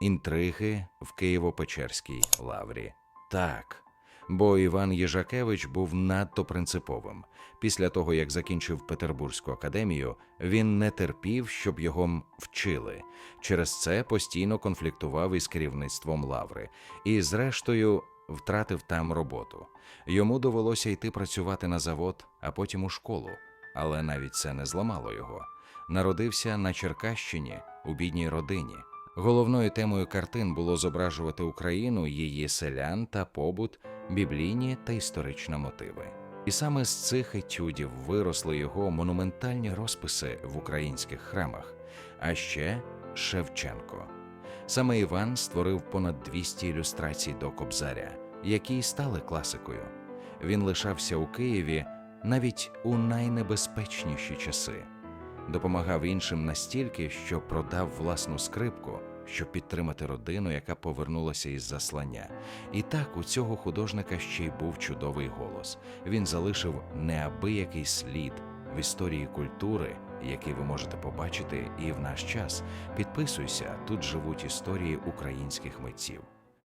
інтриги в Києво-Печерській лаврі. Так. Бо Іван Єжакевич був надто принциповим. Після того, як закінчив Петербурзьку академію, він не терпів, щоб його вчили. Через це постійно конфліктував із керівництвом лаври і, зрештою, втратив там роботу. Йому довелося йти працювати на завод, а потім у школу. Але навіть це не зламало його. Народився на Черкащині у бідній родині. Головною темою картин було зображувати Україну, її селян та побут, біблійні та історичні мотиви. І саме з цих етюдів виросли його монументальні розписи в українських храмах, а ще Шевченко. Саме Іван створив понад 200 ілюстрацій до Кобзаря, які й стали класикою. Він лишався у Києві навіть у найнебезпечніші часи допомагав іншим настільки, що продав власну скрипку, щоб підтримати родину, яка повернулася із заслання. І так у цього художника ще й був чудовий голос. Він залишив неабиякий слід в історії культури, який ви можете побачити і в наш час. Підписуйся, тут живуть історії українських митців.